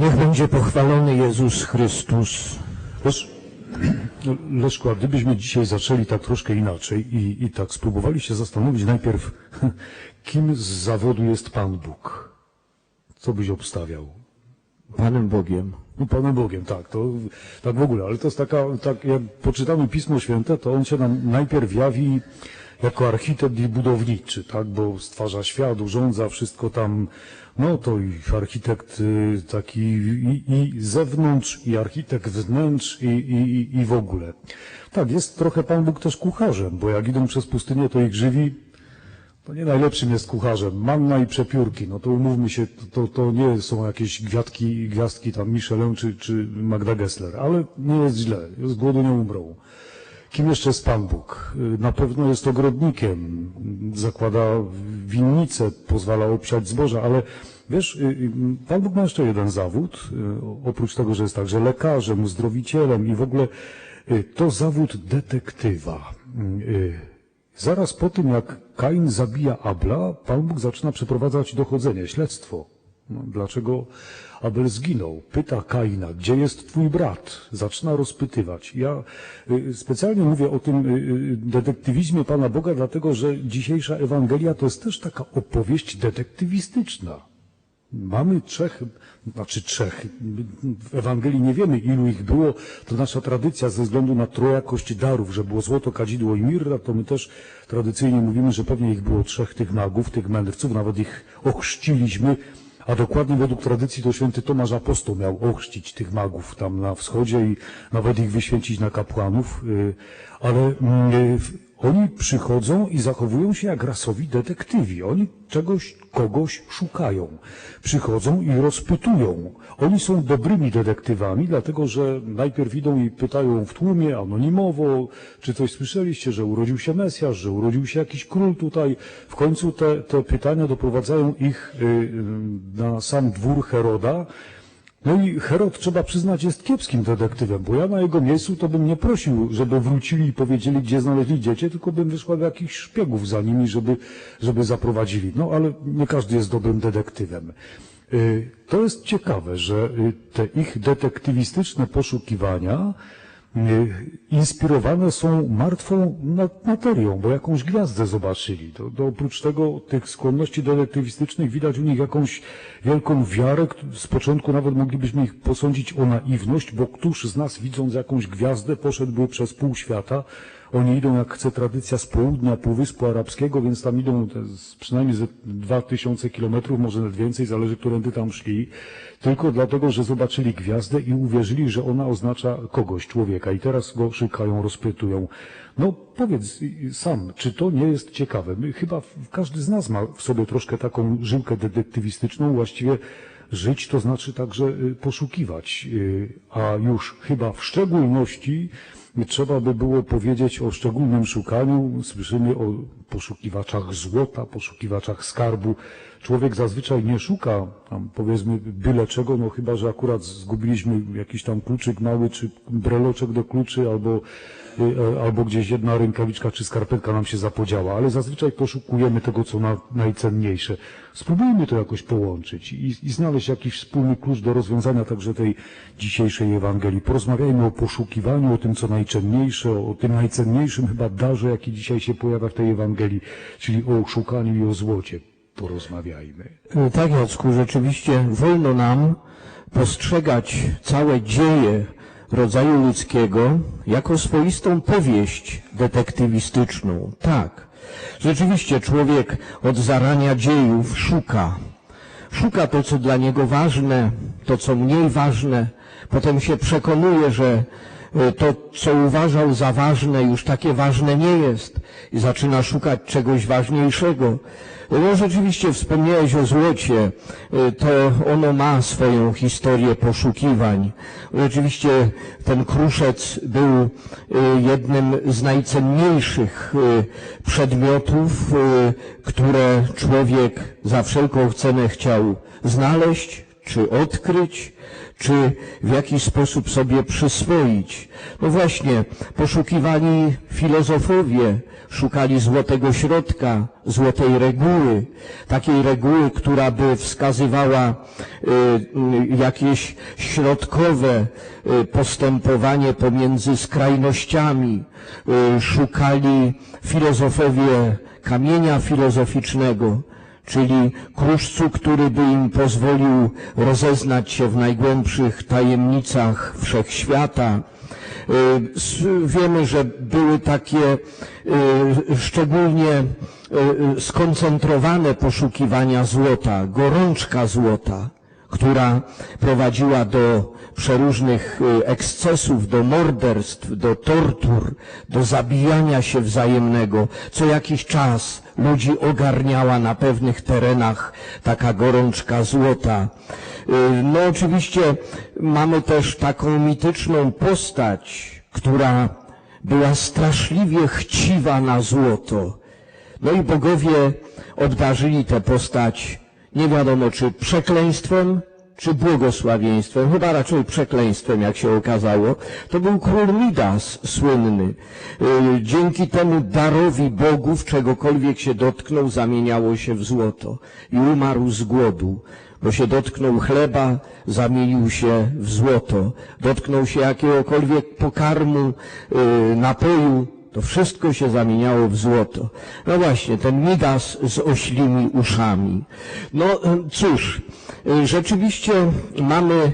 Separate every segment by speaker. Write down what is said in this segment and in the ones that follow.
Speaker 1: Niech będzie pochwalony Jezus Chrystus.
Speaker 2: Wiesz, Leszku, a gdybyśmy dzisiaj zaczęli tak troszkę inaczej i, i tak spróbowali się zastanowić najpierw, kim z zawodu jest Pan Bóg? Co byś obstawiał?
Speaker 1: Panem Bogiem.
Speaker 2: No, Panem Bogiem, tak, to tak w ogóle, ale to jest taka, tak jak poczytamy Pismo Święte, to on się nam najpierw jawi jako architekt i budowniczy, tak, bo stwarza świat, urządza wszystko tam, no to i architekt y, taki i, i zewnątrz, i architekt wnętrz, i, i, i w ogóle. Tak, jest trochę Pan Bóg też kucharzem, bo jak idą przez pustynię, to ich żywi, to nie najlepszym jest kucharzem. Manna i przepiórki, no to umówmy się, to, to nie są jakieś gwiazdki, gwiazdki tam Michelin czy, czy Magda Gessler, ale nie jest źle, z głodu nie umrą. Kim jeszcze jest Pan Bóg? Na pewno jest ogrodnikiem, zakłada winnicę, pozwala obsiać zboża, ale wiesz, y, y, Pan Bóg ma jeszcze jeden zawód, y, oprócz tego, że jest także lekarzem, uzdrowicielem i w ogóle to zawód detektywa. Zaraz po tym, jak Kain zabija Abla, Pan Bóg zaczyna przeprowadzać dochodzenie, śledztwo. No, dlaczego Abel zginął? Pyta Kaina, gdzie jest twój brat? Zaczyna rozpytywać. Ja y, specjalnie mówię o tym y, y, detektywizmie Pana Boga, dlatego że dzisiejsza Ewangelia to jest też taka opowieść detektywistyczna. Mamy trzech, znaczy trzech, w Ewangelii nie wiemy ilu ich było, to nasza tradycja ze względu na trojakość darów, że było złoto, kadzidło i mirra, to my też tradycyjnie mówimy, że pewnie ich było trzech tych magów, tych mędrców, nawet ich ochrzciliśmy, a dokładnie według tradycji to święty Tomasz Apostoł miał ochrzcić tych magów tam na wschodzie i nawet ich wyświęcić na kapłanów, y, ale mm, y, oni przychodzą i zachowują się jak rasowi detektywi. Oni czegoś, kogoś szukają. Przychodzą i rozpytują. Oni są dobrymi detektywami, dlatego że najpierw idą i pytają w tłumie, anonimowo, czy coś słyszeliście, że urodził się Mesjasz, że urodził się jakiś król tutaj. W końcu te, te pytania doprowadzają ich y, y, na sam dwór Heroda, no i Herod, trzeba przyznać, jest kiepskim detektywem, bo ja na jego miejscu to bym nie prosił, żeby wrócili i powiedzieli, gdzie znaleźli dziecię, tylko bym wysłał jakichś szpiegów za nimi, żeby, żeby zaprowadzili. No ale nie każdy jest dobrym detektywem. Y, To jest ciekawe, że y, te ich detektywistyczne poszukiwania inspirowane są martwą materią, bo jakąś gwiazdę zobaczyli. To, to oprócz tego tych skłonności detektywistycznych widać u nich jakąś wielką wiarę. Z początku nawet moglibyśmy ich posądzić o naiwność, bo któż z nas widząc jakąś gwiazdę poszedłby przez pół świata. Oni idą, jak chce tradycja, z południa Półwyspu Arabskiego, więc tam idą te, przynajmniej ze dwa tysiące kilometrów, może nawet więcej, zależy, którędy tam szli, tylko dlatego, że zobaczyli gwiazdę i uwierzyli, że ona oznacza kogoś, człowieka i teraz go szukają, rozpytują. No powiedz sam, czy to nie jest ciekawe? My, chyba każdy z nas ma w sobie troszkę taką żyłkę detektywistyczną, właściwie żyć to znaczy także y, poszukiwać, y, a już chyba w szczególności trzeba by było powiedzieć o szczególnym szukaniu. Słyszymy o poszukiwaczach złota, poszukiwaczach skarbu. Człowiek zazwyczaj nie szuka, tam powiedzmy, byle czego, no chyba, że akurat zgubiliśmy jakiś tam kluczyk mały, czy breloczek do kluczy, albo, e, albo gdzieś jedna rękawiczka czy skarpetka nam się zapodziała, ale zazwyczaj poszukujemy tego, co na, najcenniejsze. Spróbujmy to jakoś połączyć i, i znaleźć jakiś wspólny klucz do rozwiązania także tej dzisiejszej Ewangelii. Porozmawiajmy o poszukiwaniu, o tym, co najcenniejsze, o tym najcenniejszym chyba darze, jaki dzisiaj się pojawia w tej Ewangelii, czyli o szukaniu i o złocie. Porozmawiajmy.
Speaker 1: Y, Tak, Jacku, rzeczywiście wolno nam postrzegać całe dzieje rodzaju ludzkiego jako swoistą powieść detektywistyczną. Tak. Rzeczywiście człowiek od zarania dziejów szuka. Szuka to, co dla niego ważne, to, co mniej ważne. Potem się przekonuje, że to, co uważał za ważne, już takie ważne nie jest i zaczyna szukać czegoś ważniejszego. No rzeczywiście wspomniałeś o złocie, y, to ono ma swoją historię poszukiwań. Rzeczywiście ten kruszec był jednym z najcenniejszych przedmiotów, które człowiek za wszelką cenę chciał znaleźć, czy odkryć, czy w jakiś sposób sobie przyswoić. No właśnie, poszukiwali filozofowie, szukali złotego środka, złotej reguły, takiej reguły, która by wskazywała y, y, jakieś środkowe y, postępowanie pomiędzy skrajnościami. Y, szukali filozofowie kamienia filozoficznego, czyli kruszcu, który by im pozwolił rozeznać się w najgłębszych tajemnicach wszechświata. Y, Wiemy, że były takie y, szczególnie y, skoncentrowane poszukiwania złota, gorączka złota, która prowadziła do przeróżnych y, ekscesów, do morderstw, do tortur, do zabijania się wzajemnego. Co jakiś czas ludzi ogarniała na pewnych terenach taka gorączka złota. Y, No oczywiście mamy też taką mityczną postać, która była straszliwie chciwa na złoto. No i bogowie obdarzyli tę postać nie wiadomo czy przekleństwem, czy błogosławieństwem, chyba raczej przekleństwem, jak się okazało. To był król Midas słynny. Y, Dzięki temu darowi bogów czegokolwiek się dotknął, zamieniało się w złoto i umarł z głodu. Bo się dotknął chleba, zamienił się w złoto. Dotknął się jakiegokolwiek pokarmu, y, napoju, to wszystko się zamieniało w złoto. No właśnie, ten Midas z oślimi uszami. No y, cóż, y, rzeczywiście mamy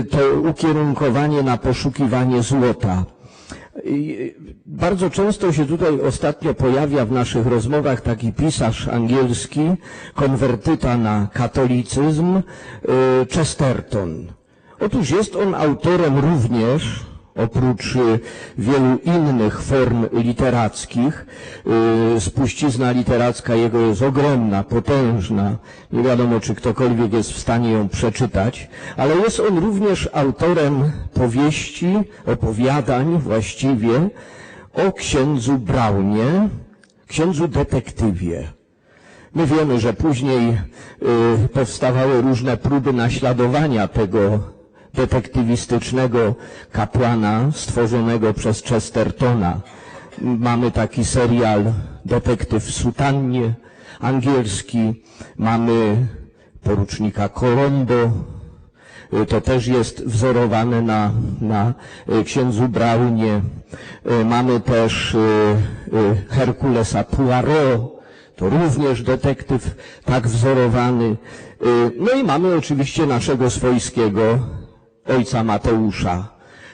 Speaker 1: y, to ukierunkowanie na poszukiwanie złota. I Bardzo często się tutaj ostatnio pojawia w naszych rozmowach taki pisarz angielski, konwertyta na katolicyzm, y, Chesterton. Otóż jest on autorem również, oprócz y, wielu innych form literackich, y, spuścizna literacka jego jest ogromna, potężna, nie wiadomo czy ktokolwiek jest w stanie ją przeczytać, ale jest on również autorem powieści, opowiadań właściwie o księdzu Braunie, księdzu detektywie. My wiemy, że później y, powstawały różne próby naśladowania tego detektywistycznego kapłana stworzonego przez Chestertona. Mamy taki serial Detektyw sutannie angielski, mamy porucznika Colombo, to też jest wzorowane na, na y, księdzu Braunie. Y, Mamy też y, Herkulesa Poirot, to również detektyw tak wzorowany. No i mamy oczywiście naszego swojskiego ojca Mateusza.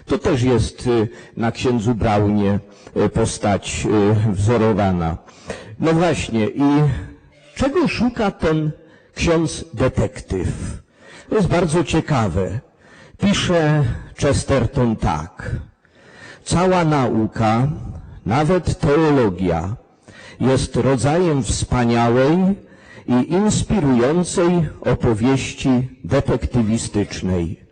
Speaker 1: To też jest y, na księdzu Braunie y, postać y, wzorowana. No właśnie, i czego szuka ten ksiądz detektyw? To jest bardzo ciekawe. Pisze Chesterton tak. Cała nauka, nawet teologia, jest rodzajem wspaniałej i inspirującej opowieści detektywistycznej.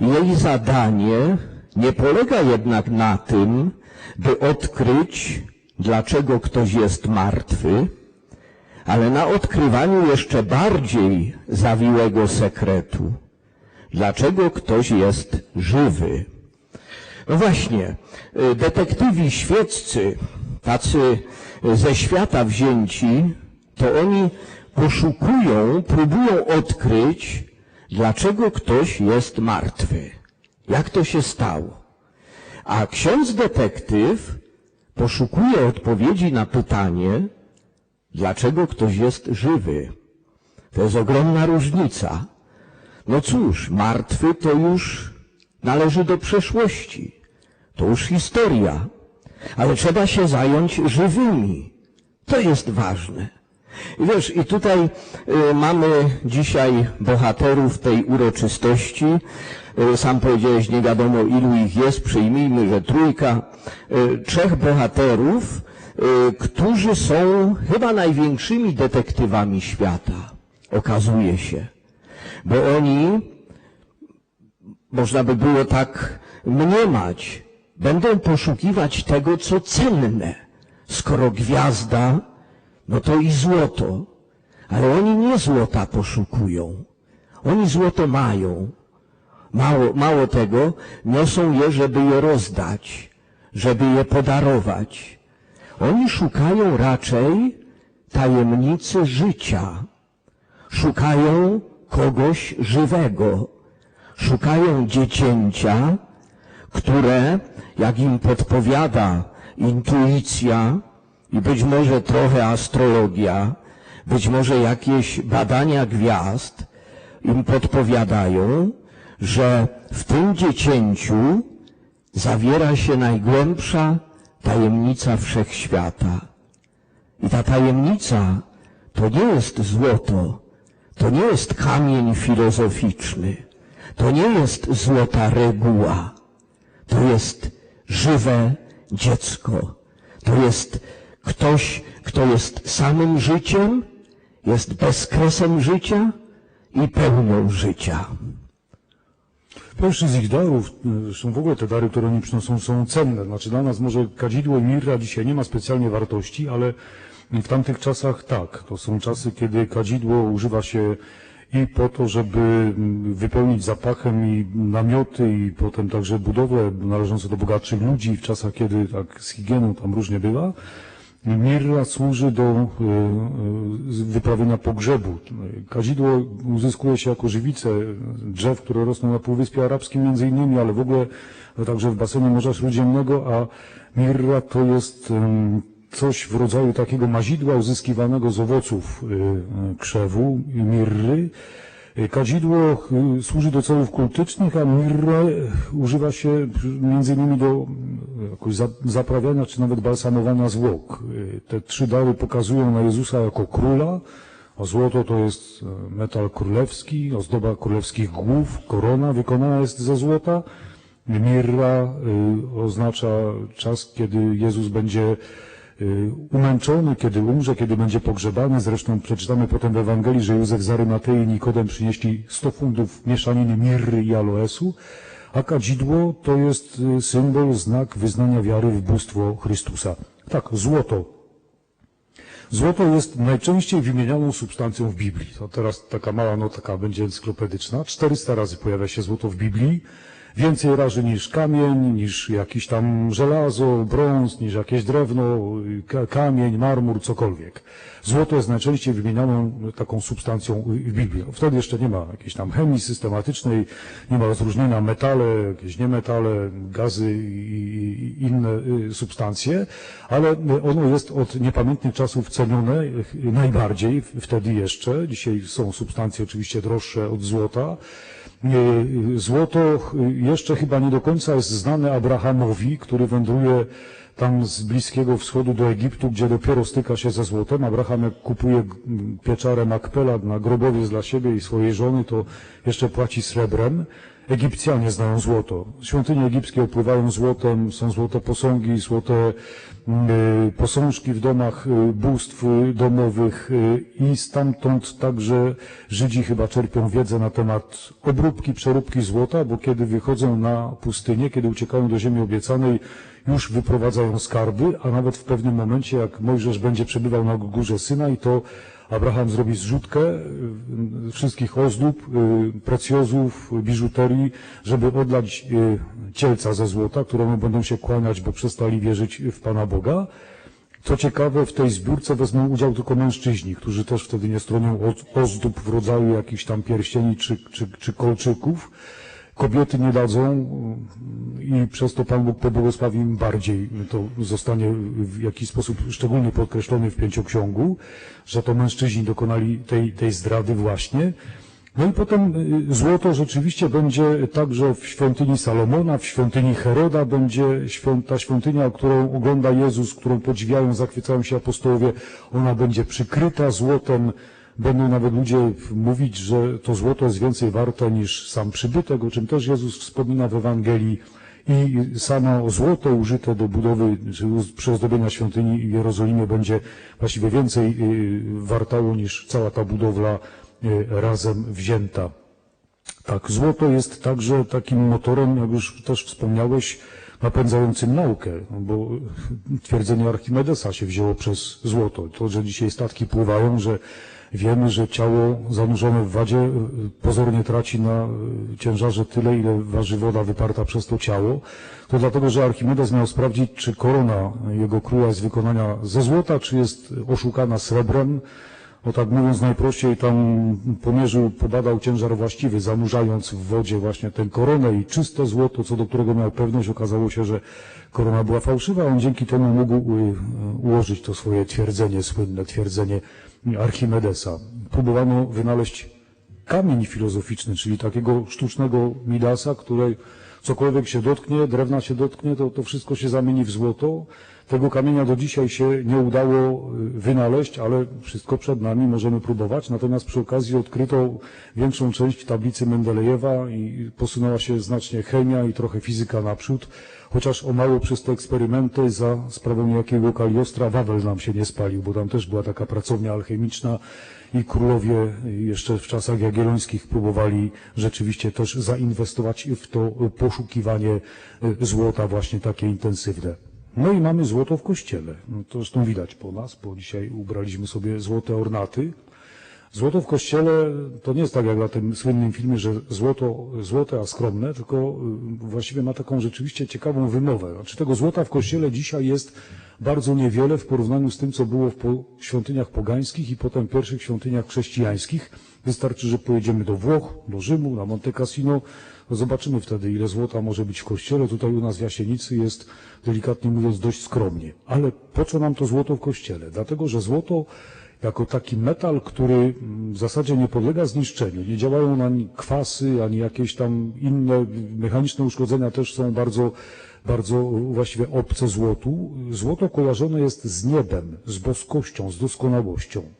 Speaker 1: Jej zadanie nie polega jednak na tym, by odkryć, dlaczego ktoś jest martwy, ale na odkrywaniu jeszcze bardziej zawiłego sekretu. Dlaczego ktoś jest żywy? No właśnie, y, detektywi świeccy, tacy ze świata wzięci, to oni poszukują, próbują odkryć, dlaczego ktoś jest martwy. Jak to się stało? A ksiądz detektyw poszukuje odpowiedzi na pytanie, dlaczego ktoś jest żywy. To jest ogromna różnica. No cóż, martwy to już należy do przeszłości. To już historia. Ale trzeba się zająć żywymi. To jest ważne. I wiesz, i tutaj y, mamy dzisiaj bohaterów tej uroczystości. Y, sam powiedziałeś, nie wiadomo ilu ich jest, przyjmijmy, że trójka. Y, trzech bohaterów, którzy są chyba największymi detektywami świata. Okazuje się. Bo oni można by było tak mniemać, będą poszukiwać tego, co cenne. Skoro gwiazda, no to i złoto. Ale oni nie złota poszukują. Oni złoto mają. Mało, mało tego, niosą je, żeby je rozdać, żeby je podarować. Oni szukają raczej tajemnicy życia. Szukają kogoś żywego. Szukają dziecięcia, które, jak im podpowiada intuicja i być może trochę astrologia, być może jakieś badania gwiazd im podpowiadają, że w tym dziecięciu zawiera się najgłębsza tajemnica wszechświata. I ta tajemnica to nie jest złoto, to nie jest kamień filozoficzny, to nie jest złota reguła, to jest żywe dziecko. To jest ktoś, kto jest samym życiem, jest bezkresem życia i pełnią życia.
Speaker 2: Pierwszy z ich darów, zresztą w ogóle te dary, które oni przynoszą, są cenne. Znaczy dla nas może kadzidło i mirra dzisiaj nie ma specjalnie wartości, ale w tamtych czasach tak. To są czasy, kiedy kadzidło używa się i po to, żeby wypełnić zapachem i namioty i potem także budowle należące do bogatszych ludzi w czasach, kiedy tak z higieną tam różnie bywa. Mirra służy do y, y, wyprawienia pogrzebu. Kadzidło uzyskuje się jako żywice drzew, które rosną na Półwyspie Arabskim między innymi, ale w ogóle także w basenie Morza Śródziemnego, a mirra to jest coś w rodzaju takiego mazidła uzyskiwanego z owoców y, krzewu mirry. Y, Kadzidło y, służy do celów kultycznych, a mirrę używa się innymi do y, jakoś za- zaprawiania czy nawet balsamowania zwłok. Y, Te trzy dary pokazują na Jezusa jako króla, a złoto to jest y, metal królewski, ozdoba królewskich głów, korona wykonana jest ze złota. Mirra y, oznacza czas, kiedy Jezus będzie y, umęczony, kiedy umrze, kiedy będzie pogrzebany. Zresztą przeczytamy potem w Ewangelii, że Józef z Arymatei i Nikodem przynieśli 100 funtów mieszaniny mirry i aloesu, a kadzidło to jest y, symbol, znak wyznania wiary w bóstwo Chrystusa. Tak, złoto. Złoto jest najczęściej wymienianą substancją w Biblii. To teraz taka mała notka będzie encyklopedyczna. 400 razy pojawia się złoto w Biblii. Więcej razy niż kamień, niż jakiś tam żelazo, brąz, niż jakieś drewno, ka- kamień, marmur, cokolwiek. Złoto jest najczęściej wymienianą taką substancją w Biblii. Wtedy jeszcze nie ma jakiejś tam chemii systematycznej, nie ma rozróżnienia metale, jakieś niemetale, gazy i inne y, substancje, ale y, ono jest od niepamiętnych czasów cenione y, najbardziej wtedy jeszcze. Dzisiaj są substancje oczywiście droższe od złota. Złoto jeszcze chyba nie do końca jest znane Abrahamowi, który wędruje tam z Bliskiego Wschodu do Egiptu, gdzie dopiero styka się ze złotem. Abraham jak kupuje mm, pieczarę Makpela na grobowiec dla siebie i swojej żony, to jeszcze płaci srebrem. Egipcjanie znają złoto. Świątynie egipskie opływają złotem, są złote posągi, złote y, posążki w domach y, bóstw y, domowych i stamtąd także Żydzi chyba czerpią wiedzę na temat obróbki, przeróbki złota, bo kiedy wychodzą na pustynię, kiedy uciekają do ziemi obiecanej, już wyprowadzają skarby, a nawet w pewnym momencie, jak Mojżesz będzie przebywał na górze Synaj, to Abraham zrobi zrzutkę y, wszystkich ozdób, y, precjozów, biżuterii, żeby odlać y, cielca ze złota, któremu będą się kłaniać, bo przestali wierzyć w Pana Boga. Co ciekawe, w tej zbiórce wezmą udział tylko mężczyźni, którzy też wtedy nie stronią ozdób w rodzaju jakichś tam pierścieni czy, czy, czy kolczyków. Kobiety nie dadzą i przez to Pan Bóg pobłogosławi im bardziej. To zostanie w jakiś sposób szczególnie podkreślony w pięcioksiągu, że to mężczyźni dokonali tej, tej zdrady właśnie. No i potem y, złoto rzeczywiście będzie także w świątyni Salomona, w świątyni Heroda będzie ta świątynia, którą ogląda Jezus, którą podziwiają, zachwycają się apostołowie, ona będzie przykryta złotem. Będą nawet ludzie mówić, że to złoto jest więcej warte niż sam przybytek, o czym też Jezus wspomina w Ewangelii. I samo złoto użyte do budowy czy przyozdobienia świątyni w Jerozolimie będzie właściwie więcej y, wartało niż cała ta budowla y, razem wzięta. Tak, złoto jest także takim motorem, jak już też wspomniałeś, napędzającym naukę, bo twierdzenie Archimedesa się wzięło przez złoto. To, że dzisiaj statki pływają, że wiemy, że ciało zanurzone w wadzie y, pozornie traci na y, ciężarze tyle, ile waży woda wyparta przez to ciało, to dlatego, że Archimedes miał sprawdzić, czy korona jego króla jest wykonania ze złota, czy jest oszukana srebrem, no tak mówiąc najprościej, tam pomierzył, pobadał ciężar właściwy, zanurzając w wodzie właśnie tę koronę i czyste złoto, co do którego miał pewność, okazało się, że korona była fałszywa, on dzięki temu mógł y, ułożyć to swoje twierdzenie, słynne twierdzenie Archimedesa. Próbowano wynaleźć kamień filozoficzny, czyli takiego sztucznego Midasa, której cokolwiek się dotknie, drewna się dotknie, to, to wszystko się zamieni w złoto. Tego kamienia do dzisiaj się nie udało y, wynaleźć, ale wszystko przed nami, możemy próbować. Natomiast przy okazji odkryto większą część tablicy Mendelejewa i posunęła się znacznie chemia i trochę fizyka naprzód, chociaż o mało przez te eksperymenty za sprawą niejakiego Kaliostra Wawel nam się nie spalił, bo tam też była taka pracownia alchemiczna i królowie jeszcze w czasach jagiellońskich próbowali rzeczywiście też zainwestować w to poszukiwanie y, złota właśnie takie intensywne. No i mamy złoto w kościele. No to zresztą widać po nas, bo dzisiaj ubraliśmy sobie złote ornaty. Złoto w kościele to nie jest tak jak na tym słynnym filmie, że złoto złote, a skromne, tylko y, właściwie ma taką rzeczywiście ciekawą wymowę. Znaczy tego złota w kościele dzisiaj jest bardzo niewiele w porównaniu z tym, co było w świątyniach pogańskich i potem pierwszych świątyniach chrześcijańskich. Wystarczy, że pojedziemy do Włoch, do Rzymu, na Monte Cassino, no zobaczymy wtedy, ile złota może być w kościele. Tutaj u nas w Jasienicy jest, delikatnie mówiąc, dość skromnie. Ale po co nam to złoto w kościele? Dlatego, że złoto jako taki metal, który w zasadzie nie podlega zniszczeniu. Nie działają na nim kwasy, ani jakieś tam inne mechaniczne uszkodzenia też są bardzo, bardzo właściwie obce złotu. Złoto kojarzone jest z niebem, z boskością, z doskonałością.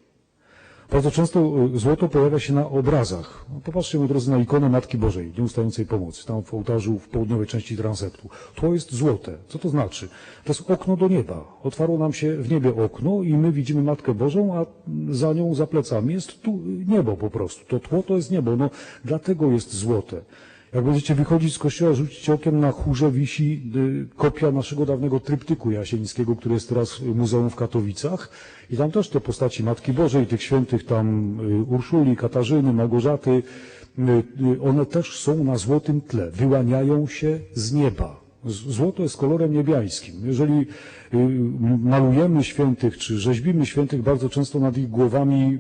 Speaker 2: Bardzo często y, złoto pojawia się na obrazach. No, popatrzcie, moi drodzy, na ikonę Matki Bożej, nieustającej pomocy, tam w ołtarzu w południowej części transeptu. To jest złote. Co to znaczy? To jest okno do nieba. Otwarło nam się w niebie okno i my widzimy Matkę Bożą, a za nią, za plecami jest tu niebo po prostu. To tło to jest niebo. No, dlatego jest złote. Jak będziecie wychodzić z kościoła, rzucicie okiem na chórze wisi y, kopia naszego dawnego tryptyku jasieńskiego, który jest teraz w muzeum w Katowicach. I tam też te postaci Matki Bożej, tych świętych tam y, Urszuli, Katarzyny, Małgorzaty, y, one też są na złotym tle, wyłaniają się z nieba. Złoto jest kolorem niebiańskim. Jeżeli malujemy świętych, czy rzeźbimy świętych, bardzo często nad ich głowami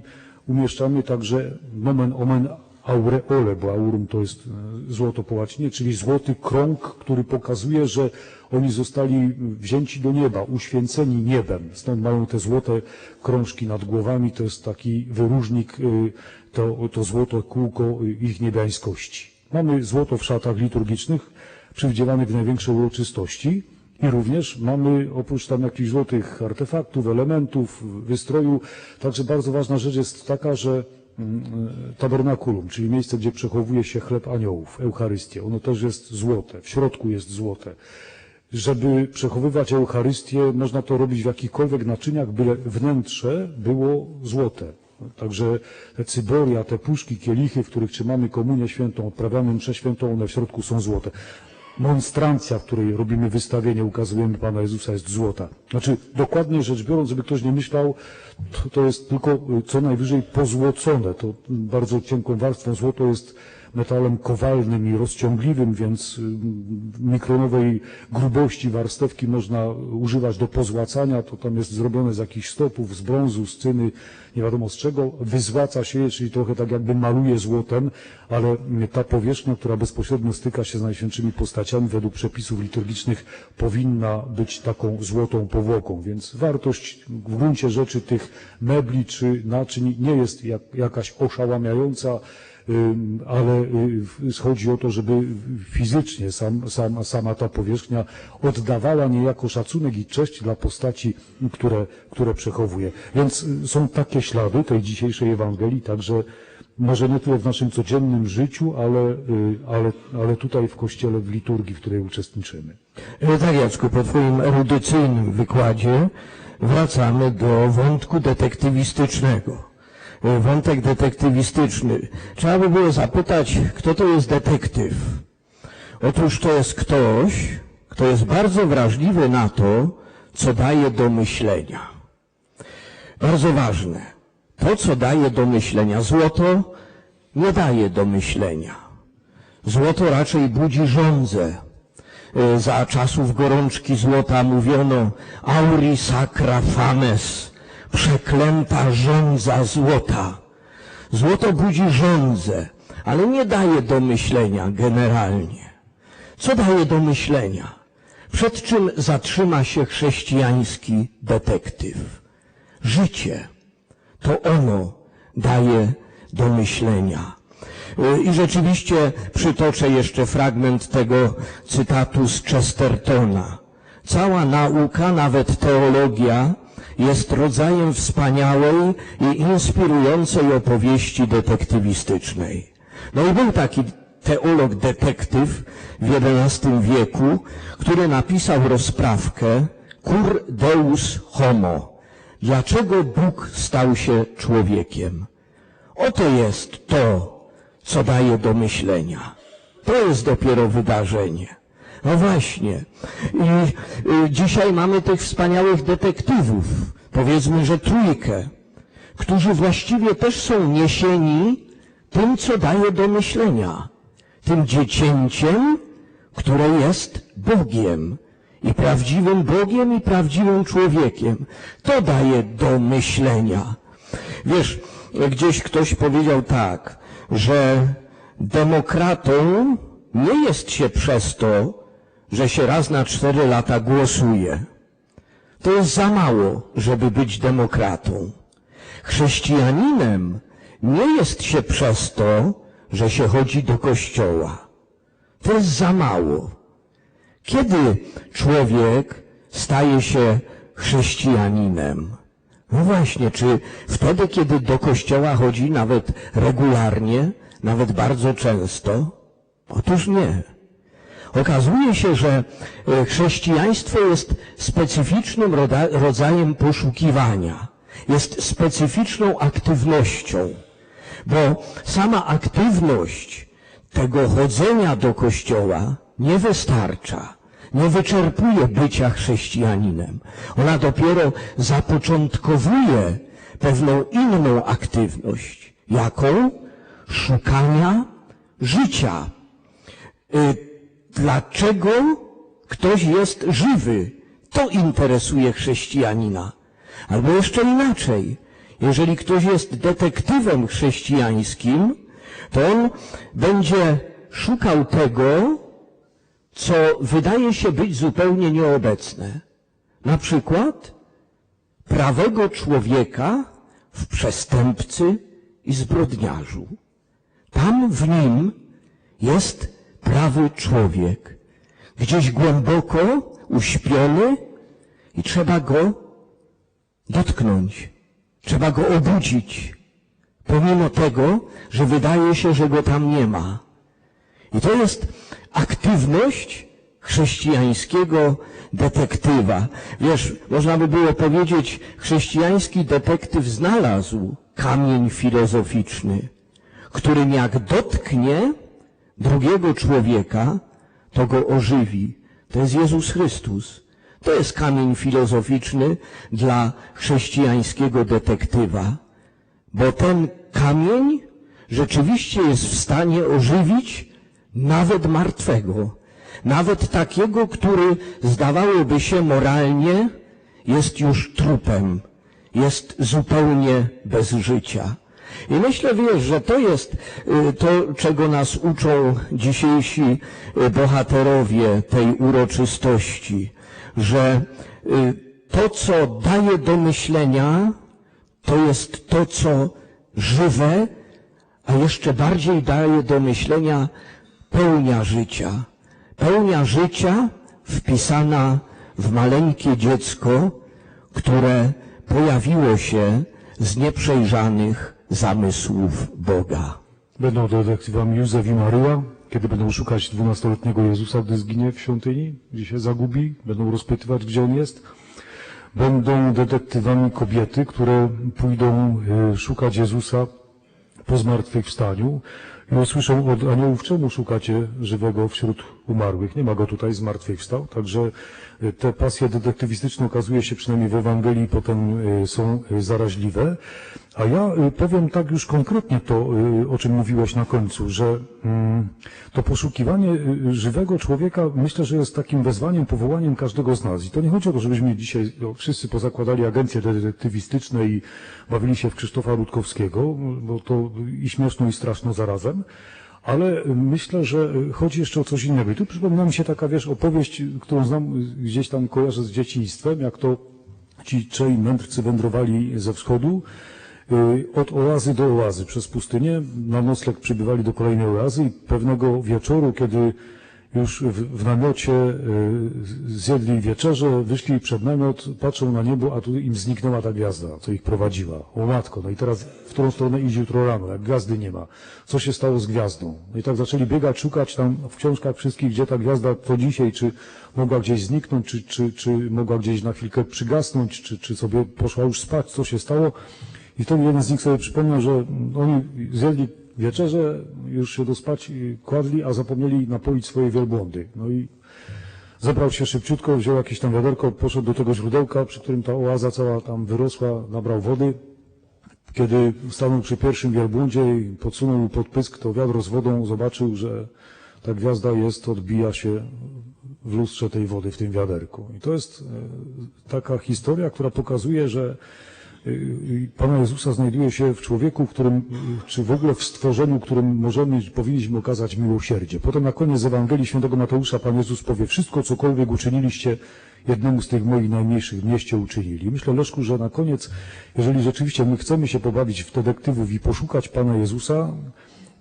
Speaker 2: umieszczamy także nomen omen aureole, bo aurum to jest e, złoto po łacinie, czyli złoty krąg, który pokazuje, że oni zostali wzięci do nieba, uświęceni niebem. Stąd mają te złote krążki nad głowami, to jest taki wyróżnik, y, to, to złote kółko y, ich niebiańskości. Mamy złoto w szatach liturgicznych, przywdziewanych w największej uroczystości. I również mamy oprócz tam jakichś złotych artefaktów, elementów, wystroju, także bardzo ważna rzecz jest taka, że e, tabernakulum, czyli miejsce, gdzie przechowuje się chleb aniołów, Eucharystię, ono też jest złote, w środku jest złote. Żeby przechowywać Eucharystię, można to robić w jakichkolwiek naczyniach, byle wnętrze było złote. Także te cyboria, te puszki, kielichy, w których trzymamy komunię świętą, odprawiamy mszę świętą, one w środku są złote. Monstrancja, w której robimy wystawienie, ukazujemy Pana Jezusa, jest złota. Znaczy, dokładnie rzecz biorąc, żeby ktoś nie myślał, to, to jest tylko co najwyżej pozłocone. To bardzo cienką warstwą złoto jest metalem kowalnym i rozciągliwym, więc y, mikronowej grubości warstewki można używać do pozłacania. To tam jest zrobione z jakichś stopów, z brązu, z cyny, nie wiadomo z czego. Wyzłaca się je, czyli trochę tak jakby maluje złotem, ale ta powierzchnia, która bezpośrednio styka się z najświętszymi postaciami, według przepisów liturgicznych powinna być taką złotą powłoką. Więc wartość w gruncie rzeczy tych mebli czy naczyń nie jest jak, jakaś oszałamiająca, ale y, chodzi o to, żeby fizycznie sam, sam, sama ta powierzchnia oddawała niejako szacunek i cześć dla postaci, które, które przechowuje. Więc y, są takie ślady tej dzisiejszej Ewangelii, także może nie tyle w naszym codziennym życiu, ale, y, ale, ale tutaj w Kościele, w liturgii, w której uczestniczymy.
Speaker 1: E, Tak, Jacku, po Twoim erudycyjnym wykładzie wracamy do wątku detektywistycznego. E, Wątek detektywistyczny. Trzeba by było zapytać, kto to jest detektyw? Otóż to jest ktoś, kto to jest bardzo wrażliwy na to, co daje do myślenia. Bardzo ważne. To, co daje do myślenia. Złoto nie daje do myślenia. Złoto raczej budzi żądzę. E, Za czasów gorączki złota mówiono auri sacra fames, przeklęta żądza złota. Złoto budzi żądzę, ale nie daje do myślenia generalnie. Co daje do myślenia? Przed czym zatrzyma się chrześcijański detektyw? Życie. To ono daje do myślenia. Y, I rzeczywiście przytoczę jeszcze fragment tego cytatu z Chestertona. Cała nauka, nawet teologia, jest rodzajem wspaniałej i inspirującej opowieści detektywistycznej. No i był taki teolog detektyw w XI wieku, który napisał rozprawkę Cur Deus Homo. Dlaczego Bóg stał się człowiekiem? Oto jest to, co daje do myślenia. To jest dopiero wydarzenie. No właśnie. I y, dzisiaj mamy tych wspaniałych detektywów, powiedzmy, że trójkę, którzy właściwie też są niesieni tym, co daje do myślenia. Tym dziecięciem, które jest Bogiem. I prawdziwym Bogiem, i prawdziwym człowiekiem. To daje do myślenia. Wiesz, gdzieś ktoś powiedział tak, że demokratą nie jest się przez to, że się raz na cztery lata głosuje. To jest za mało, żeby być demokratą. Chrześcijaninem nie jest się przez to, że się chodzi do kościoła. To jest za mało. Kiedy człowiek staje się chrześcijaninem? No właśnie, czy wtedy, kiedy do kościoła chodzi nawet regularnie, nawet bardzo często? Otóż nie. Okazuje się, że e, chrześcijaństwo jest specyficznym rodzajem poszukiwania, jest specyficzną aktywnością, bo sama aktywność tego chodzenia do kościoła nie wystarcza, nie wyczerpuje bycia chrześcijaninem. Ona dopiero zapoczątkowuje pewną inną aktywność. Jaką? Szukania życia. Dlaczego ktoś jest żywy? To interesuje chrześcijanina. Albo jeszcze inaczej. Jeżeli ktoś jest detektywem chrześcijańskim, to on będzie szukał tego, co wydaje się być zupełnie nieobecne. Na przykład prawego człowieka w przestępcy i zbrodniarzu. Tam w nim jest prawy człowiek, gdzieś głęboko uśpiony i trzeba go dotknąć, trzeba go obudzić, pomimo tego, że wydaje się, że go tam nie ma. I to jest aktywność chrześcijańskiego detektywa. Wiesz, można by było powiedzieć, chrześcijański detektyw znalazł kamień filozoficzny, którym jak dotknie drugiego człowieka, to go ożywi. To jest Jezus Chrystus. To jest kamień filozoficzny dla chrześcijańskiego detektywa, bo ten kamień rzeczywiście jest w stanie ożywić nawet martwego, nawet takiego, który zdawałoby się moralnie jest już trupem, jest zupełnie bez życia. I myślę, wiesz, że to jest y, to, czego nas uczą dzisiejsi y, bohaterowie tej uroczystości, że y, to, co daje do myślenia, to jest to, co żywe, a jeszcze bardziej daje do myślenia pełnia życia. Pełnia życia wpisana w maleńkie dziecko, które pojawiło się z nieprzejrzanych zamysłów Boga.
Speaker 2: Będą detektywami Józef i Maryła, kiedy będą szukać dwunastoletniego Jezusa, gdy zginie w świątyni, gdzie się zagubi, będą rozpytywać, gdzie on jest. Będą detektywami kobiety, które pójdą e, szukać Jezusa po zmartwychwstaniu I usłyszą od aniołów, czemu szukacie żywego wśród umarłych? Nie ma go tutaj, zmartwychwstał. Także y, te pasje detektywistyczne okazuje się przynajmniej w Ewangelii potem y, są y, zaraźliwe. A ja powiem tak już konkretnie to, o czym mówiłeś na końcu, że mm, to poszukiwanie żywego człowieka myślę, że jest takim wezwaniem, powołaniem każdego z nas. I to nie chodzi o to, żebyśmy dzisiaj no, wszyscy pozakładali agencje detektywistyczne i bawili się w Krzysztofa Rutkowskiego, bo to i śmieszno i straszno zarazem. Ale myślę, że chodzi jeszcze o coś innego. I tu przypomina mi się taka, wiesz, opowieść, którą znam, gdzieś tam kojarzę z dzieciństwem, jak to ci trzej mędrcy wędrowali ze wschodu y, od oazy do oazy przez pustynię. Na nocleg przybywali do kolejnej oazy i pewnego wieczoru, kiedy już w, w namiocie y, zjedli wieczerze, wyszli przed namiot, patrzą na niebo, a tu im zniknęła ta gwiazda, co ich prowadziła. O matko, no i teraz w którą stronę idzie jutro rano, jak gwiazdy nie ma. Co się stało z gwiazdą? No i tak zaczęli biegać, szukać tam w książkach wszystkich, gdzie ta gwiazda to dzisiaj, czy mogła gdzieś zniknąć, czy, czy, czy mogła gdzieś na chwilkę przygasnąć, czy, czy sobie poszła już spać, co się stało. I wtedy jeden z nich sobie przypomniał, że oni zjedli wieczerze, już się do spać kładli, a zapomnieli napoić swoje wielbłądy. No i zebrał się szybciutko, wziął jakieś tam wiaderko, poszedł do tego źródełka, przy którym ta oaza cała tam wyrosła, nabrał wody. Kiedy stanął przy pierwszym wielbłądzie i podsunął pod pysk to wiadro z wodą, zobaczył, że ta gwiazda jest, odbija się w lustrze tej wody w tym wiaderku. I to jest e, taka historia, która pokazuje, że Pana Jezusa znajduje się w człowieku, którym, y, czy w ogóle w stworzeniu, którym możemy, powinniśmy okazać miłosierdzie. Potem na koniec Ewangelii Świętego Mateusza Pan Jezus powie, wszystko cokolwiek uczyniliście jednemu z tych moich najmniejszych mieście uczynili. Myślę, Leszku, że na koniec, jeżeli rzeczywiście my chcemy się pobawić w detektywów i poszukać Pana Jezusa,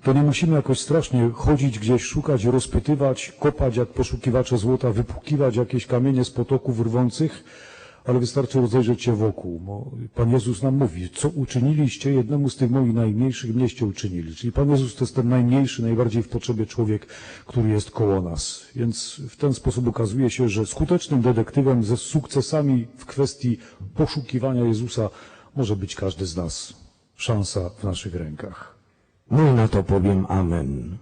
Speaker 2: to nie musimy jakoś strasznie chodzić gdzieś, szukać, rozpytywać, kopać jak poszukiwacze złota, wypłukiwać jakieś kamienie z potoków rwących, ale wystarczy rozejrzeć się wokół. Bo Pan Jezus nam mówi, co uczyniliście jednemu z tych moich najmniejszych mieście uczynili. Czyli Pan Jezus to jest ten najmniejszy, najbardziej w potrzebie człowiek, który jest koło nas. Więc w ten sposób okazuje się, że skutecznym detektywem ze sukcesami w kwestii poszukiwania Jezusa może być każdy z nas. Szansa w naszych rękach.
Speaker 1: No i na to powiem amen.